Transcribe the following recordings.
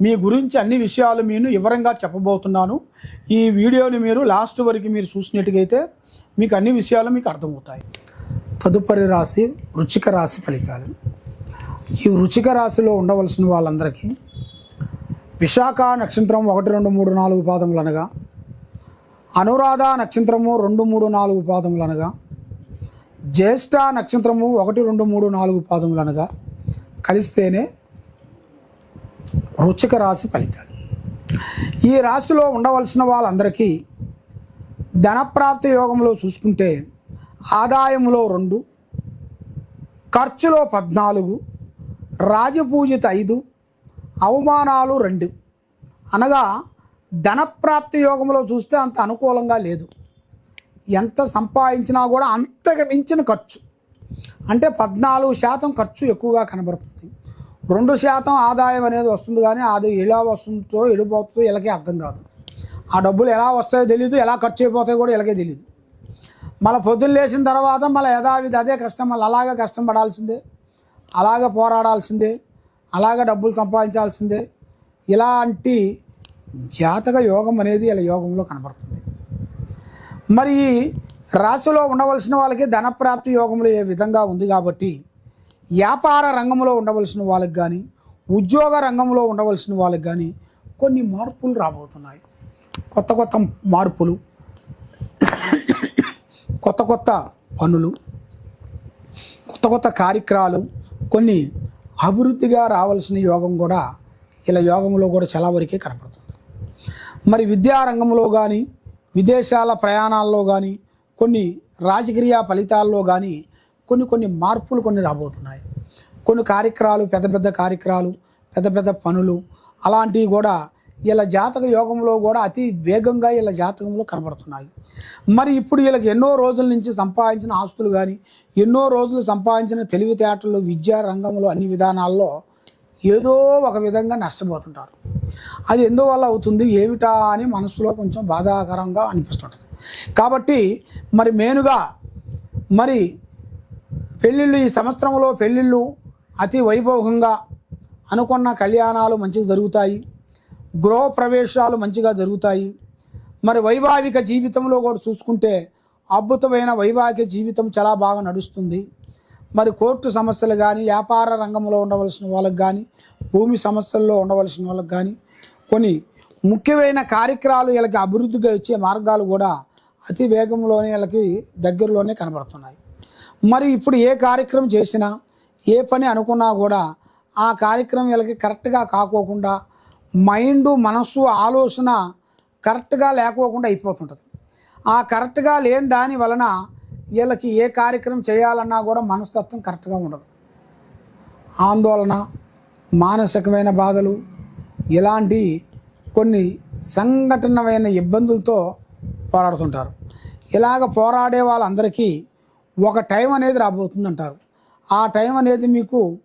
మీ గురించి అన్ని విషయాలు నేను వివరంగా చెప్పబోతున్నాను. ఈ వీడియోని మీరు లాస్ట్ వరకు మీరు చూసినట్టుగైతే మీకు అన్ని విషయాలు మీకు అర్థమవుతాయి. తదుపరి రాశి రుచిక రాశి ఫలితాలు. ఈ రుచిక రాశిలో ఉండవలసిన వాళ్ళందరికీ విశాఖ నక్షత్రం ఒకటి రెండు మూడు నాలుగు పాదములు అనగా అనురాధ నక్షత్రము రెండు మూడు నాలుగు పాదములు అనగా జ్యేష్ఠ నక్షత్రము ఒకటి రెండు మూడు నాలుగు పాదములు అనగా కలిస్తేనే రుచిక రాశి ఫలితాలు. ఈ రాశిలో ఉండవలసిన వాళ్ళందరికీ ధనప్రాప్తి యోగంలో చూసుకుంటే ఆదాయంలో రెండు ఖర్చులో పద్నాలుగు రాజపూజిత ఐదు అవమానాలు రెండు. అనగా ధనప్రాప్తి యోగంలో చూస్తే అంత అనుకూలంగా లేదు. ఎంత సంపాదించినా కూడా అంతకు మించిన ఖర్చు. అంటే పద్నాలుగు శాతం ఖర్చు ఎక్కువగా కనబడుతుంది. రెండు శాతం ఆదాయం అనేది వస్తుంది కానీ అది ఎలా వస్తుందో ఎడిపోతుందో ఇలాగే అర్థం కాదు. ఆ డబ్బులు ఎలా వస్తాయో తెలియదు ఎలా ఖర్చు అయిపోతాయో కూడా వీళ్ళకే తెలియదు మళ్ళీ పొద్దున్న లేచిన తర్వాత మళ్ళీ యథావిధి అదే కష్టం మళ్ళీ అలాగే కష్టం పడాల్సిందే అలాగే పోరాడాల్సిందే అలాగే డబ్బులు సంపాదించాల్సిందే. ఇలాంటి జాతక యోగం అనేది ఇలా యోగంలో కనబడుతుంది. మరి రాశిలో ఉండవలసిన వాళ్ళకి ధనప్రాప్తి యోగంలో ఏ విధంగా ఉంది కాబట్టి వ్యాపార రంగంలో ఉండవలసిన వాళ్ళకి కానీ ఉద్యోగ రంగంలో ఉండవలసిన వాళ్ళకి కానీ కొన్ని మార్పులు రాబోతున్నాయి. కొత్త కొత్త మార్పులు కొత్త కొత్త పనులు కొత్త కొత్త కార్యక్రమాలు కొన్ని అభివృద్ధిగా రావాల్సిన యోగం కూడా ఇలా యోగంలో కూడా చాలా వరకే కనపడుతుంది. మరి విద్యారంగంలో కానీ విదేశాల ప్రయాణాల్లో కానీ కొన్ని రాజకీయ ఫలితాల్లో కానీ కొన్ని కొన్ని మార్పులు కొన్ని రాబోతున్నాయి. కొన్ని కార్యక్రమాలు పెద్ద పెద్ద కార్యక్రమాలు పెద్ద పెద్ద పనులు అలాంటివి కూడా ఇలా జాతక యోగంలో కూడా అతి వేగంగా ఇలా జాతకంలో కనబడుతున్నాయి. మరి ఇప్పుడు వీళ్ళకి ఎన్నో రోజుల నుంచి సంపాదించిన ఆస్తులు కానీ ఎన్నో రోజులు సంపాదించిన తెలివితేటలు విద్యా రంగంలో అన్ని విధానాల్లో ఏదో ఒక విధంగా నష్టపోతుంటారు. అది ఎందువల్ల అవుతుంది? ఏమిటా అని మనసులో కొంచెం బాధాకరంగా అనిపిస్తుంటుంది. కాబట్టి మరి మెయిన్గా మరి పెళ్ళిళ్ళు ఈ సంవత్సరంలో పెళ్ళిళ్ళు అతి వైభవంగా అనుకున్న కళ్యాణాలు మంచిగా జరుగుతాయి. గృహ ప్రవేశాలు మంచిగా జరుగుతాయి. మరి వైవాహిక జీవితంలో కూడా చూసుకుంటే అద్భుతమైన వైవాహిక జీవితం చాలా బాగా నడుస్తుంది. మరి కోర్టు సమస్యలు కానీ వ్యాపార రంగంలో ఉండవలసిన వాళ్ళకి కానీ భూమి సమస్యల్లో ఉండవలసిన వాళ్ళకి కానీ కొన్ని ముఖ్యమైన కార్యక్రమాలు వీళ్ళకి అభివృద్ధిగా ఇచ్చే మార్గాలు కూడా అతి వేగంలోనే వీళ్ళకి దగ్గరలోనే కనబడుతున్నాయి. మరి ఇప్పుడు ఏ కార్యక్రమం చేసినా ఏ పని అనుకున్నా కూడా ఆ కార్యక్రమం వీళ్ళకి కరెక్ట్గా కాకోకుండా మైండ్ మనస్సు ఆలోచన కరెక్ట్గా లేకోకుండా అయిపోతుంటుంది. ఆ కరెక్ట్గా లేని దాని వలన వీళ్ళకి ఏ కార్యక్రమం చేయాలన్నా కూడా మనస్తత్వం కరెక్ట్గా ఉండదు. ఆందోళన మానసికమైన బాధలు ఇలాంటి కొన్ని సంఘటనమైన ఇబ్బందులతో పోరాడుతుంటారు. ఇలాగ పోరాడే వాళ్ళందరికీ ఒక టైం అనేది రాబోతుంది అంటారు ఆ టైం అనేది మీకు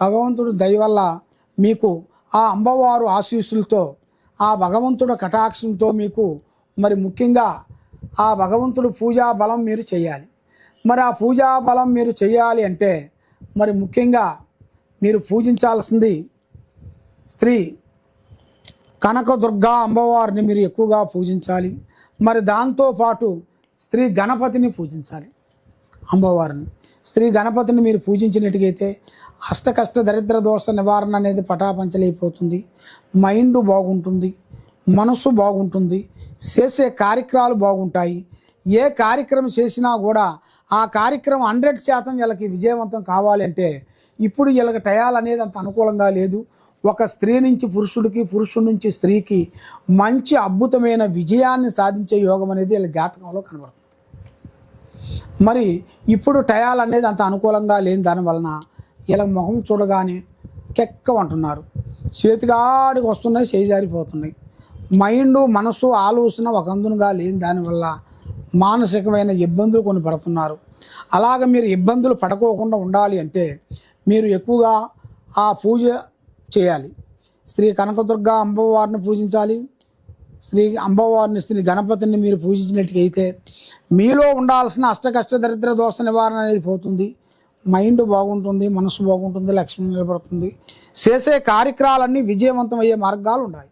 భగవంతుడు దయ వల్ల మీకు ఆ అమ్మవారు ఆశీస్సులతో ఆ భగవంతుడు కటాక్షంతో మీకు మరి ముఖ్యంగా ఆ భగవంతుడు పూజా బలం మీరు చేయాలి. మరి ఆ పూజా బలం మీరు చేయాలి అంటే మరి ముఖ్యంగా మీరు పూజించాల్సింది స్త్రీ కనకదుర్గా అమ్మవారిని మీరు ఎక్కువగా పూజించాలి. మరి దాంతోపాటు స్త్రీ గణపతిని పూజించాలి. అమ్మవారిని స్త్రీ గణపతిని మీరు పూజించినట్టుగైతే అష్టకష్ట దరిద్ర దోష నివారణ అనేది పటాపంచలైపోతుంది. మైండ్ బాగుంటుంది మనసు బాగుంటుంది చేసే కార్యక్రమాలు బాగుంటాయి. ఏ కార్యక్రమం చేసినా కూడా ఆ కార్యక్రమం హండ్రెడ్ శాతం వీళ్ళకి విజయవంతం కావాలంటే ఇప్పుడు వీళ్ళకి టయాలు అనేది అంత అనుకూలంగా లేదు. ఒక స్త్రీ నుంచి పురుషుడికి పురుషుడి నుంచి స్త్రీకి మంచి అద్భుతమైన విజయాన్ని సాధించే యోగం అనేది వీళ్ళ జాతకంలో కనబడుతుంది. మరి ఇప్పుడు టయాలు అనేది అంత అనుకూలంగా లేని దానివలన ఇలా ముఖం చూడగానే కెక్కమంటున్నారు. చేతిగాడికి వస్తున్నాయి చేజారిపోతున్నాయి మైండ్ మనసు ఆలోచన ఒక అందునుగా లేని దానివల్ల మానసికమైన ఇబ్బందులు కొన్ని పడుతున్నారు. అలాగ మీరు ఇబ్బందులు పడుకోకుండా ఉండాలి అంటే మీరు ఎక్కువగా ఆ పూజ చేయాలి. శ్రీ కనకదుర్గ అమ్మవారిని పూజించాలి. శ్రీ అమ్మవారిని శ్రీ గణపతిని మీరు పూజించినట్లయితే మీలో ఉండాల్సిన అష్టకష్ట దరిద్ర దోష నివారణ అనేది పోతుంది. మైండ్ బాగుంటుంది మనసు బాగుంటుంది లక్ష్మి నిలబడుతుంది. చేసే కార్యక్రమాలన్నీ విజయవంతం అయ్యే మార్గాలు ఉన్నాయి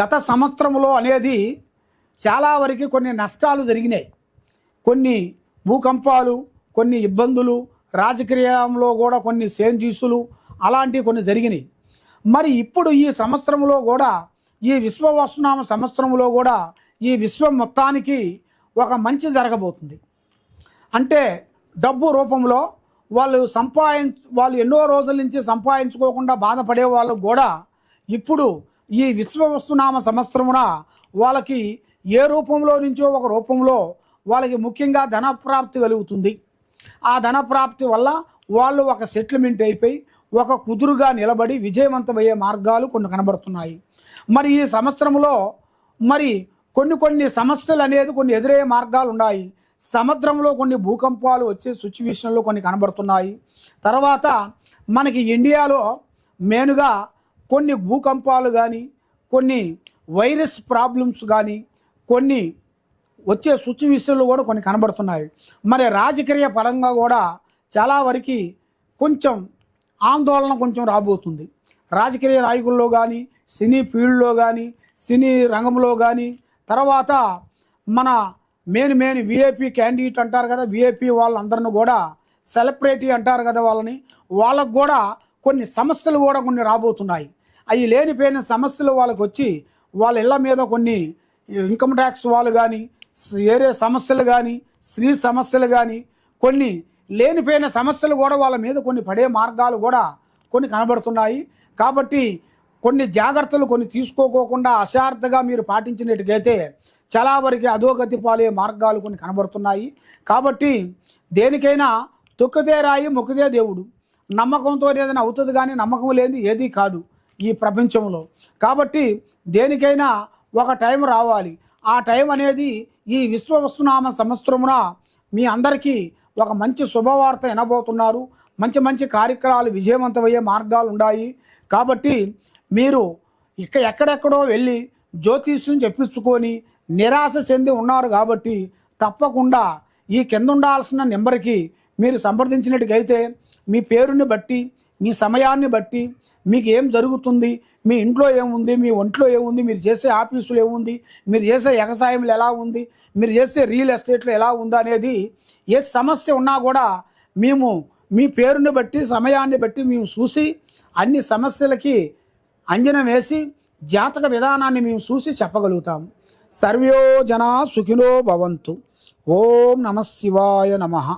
గత సంవత్సరంలో అనేది చాలా వరకు కొన్ని నష్టాలు జరిగినాయి. కొన్ని భూకంపాలు కొన్ని ఇబ్బందులు రాజకీయంలో కూడా కొన్ని సేంజీసులు అలాంటివి కొన్ని జరిగినాయి. మరి ఇప్పుడు ఈ సంవత్సరంలో కూడా ఈ విశ్వవస్తునామ సంవత్సరంలో కూడా ఈ విశ్వం మొత్తానికి ఒక మంచి జరగబోతుంది. అంటే డబ్బు రూపంలో వాళ్ళు సంపాదిం వాళ్ళు ఎన్నో రోజుల నుంచి సంపాదించుకోకుండా బాధపడే వాళ్ళు కూడా ఇప్పుడు ఈ విశ్వవస్తునామ సంవత్సరమున వాళ్ళకి ఏ రూపంలో నుంచో ఒక రూపంలో వాళ్ళకి ముఖ్యంగా ధనప్రాప్తి కలుగుతుంది. ఆ ధనప్రాప్తి వల్ల వాళ్ళు ఒక సెటిల్మెంట్ అయిపోయి ఒక కుదురుగా నిలబడి విజయవంతమయ్యే మార్గాలు కొన్ని కనబడుతున్నాయి. మరి ఈ సంవత్సరంలో మరి కొన్ని కొన్ని సమస్యలు అనేది కొన్ని ఎదురయ్యే మార్గాలు ఉన్నాయి. సముద్రంలో కొన్ని భూకంపాలు వచ్చే సిచ్యువేషన్లో కొన్ని కనబడుతున్నాయి. తర్వాత మనకి ఇండియాలో మెయిన్గా కొన్ని భూకంపాలు కానీ కొన్ని వైరస్ ప్రాబ్లమ్స్ కానీ కొన్ని వచ్చే సిచ్యువేషన్లు కూడా కొన్ని కనబడుతున్నాయి. మరి రాజకీయ పరంగా కూడా చాలా వరకు కొంచెం ఆందోళన కొంచెం రాబోతుంది. రాజకీయ నాయకుల్లో కానీ సినీ ఫీల్డ్లో కానీ సినీ రంగంలో కానీ తర్వాత మన మెయిన్ మెయిన్ విఐపి క్యాండిడేట్ అంటారు కదా విఐపి వాళ్ళందరిని కూడా సెలబ్రిటీ అంటారు కదా వాళ్ళని వాళ్ళకు కూడా కొన్ని సమస్యలు కూడా కొన్ని రాబోతున్నాయి. అవి లేనిపోయిన సమస్యలు వాళ్ళకి వచ్చి వాళ్ళ ఇళ్ళ మీద కొన్ని ఇన్కమ్ ట్యాక్స్ వాళ్ళు కానీ వేరే సమస్యలు కానీ స్త్రీ సమస్యలు కానీ కొన్ని లేనిపోయిన సమస్యలు కూడా వాళ్ళ మీద కొన్ని పడే మార్గాలు కూడా కొన్ని కనబడుతున్నాయి. కాబట్టి కొన్ని జాగ్రత్తలు కొన్ని తీసుకోకోకుండా అశార్థగా మీరు పాటించినట్టుగైతే చాలా వరకు అధోగతి పాలే మార్గాలు కొన్ని కనబడుతున్నాయి. కాబట్టి దేనికైనా తొక్కితే రాయి మొక్కితే దేవుడు. నమ్మకంతో ఏదైనా అవుతుంది కానీ నమ్మకం లేని ఏదీ కాదు ఈ ప్రపంచంలో. కాబట్టి దేనికైనా ఒక టైం రావాలి. ఆ టైం అనేది ఈ విశ్వవస్తునామ సంవత్సరమున మీ అందరికీ ఒక మంచి శుభవార్త వినబోతున్నారు. మంచి మంచి కార్యక్రమాలు విజయవంతమయ్యే మార్గాలు ఉన్నాయి. కాబట్టి మీరు ఇక ఎక్కడెక్కడో వెళ్ళి జ్యోతిష్యం చెప్పించుకొని నిరాశ చెంది ఉన్నారు కాబట్టి తప్పకుండా ఈ కింద ఉండాల్సిన నెంబర్కి మీరు సంప్రదించినట్టుకైతే మీ పేరుని బట్టి మీ సమయాన్ని బట్టి మీకు ఏం జరుగుతుంది మీ ఇంట్లో ఏముంది మీ ఒంట్లో ఏముంది మీరు చేసే ఆఫీసులు ఏముంది మీరు చేసే వ్యవసాయంలో ఎలా ఉంది మీరు చేసే రియల్ ఎస్టేట్లో ఎలా ఉందా అనేది ఏ సమస్య ఉన్నా కూడా మేము మీ పేరుని బట్టి సమయాన్ని బట్టి మేము చూసి అన్ని సమస్యలకి అంజనం వేసి జాతక విధానాన్ని మేము చూసి చెప్పగలుగుతాం. సర్వ్యో జనా సుఖినో భవంతు. ఓం నమ శివాయ నమః.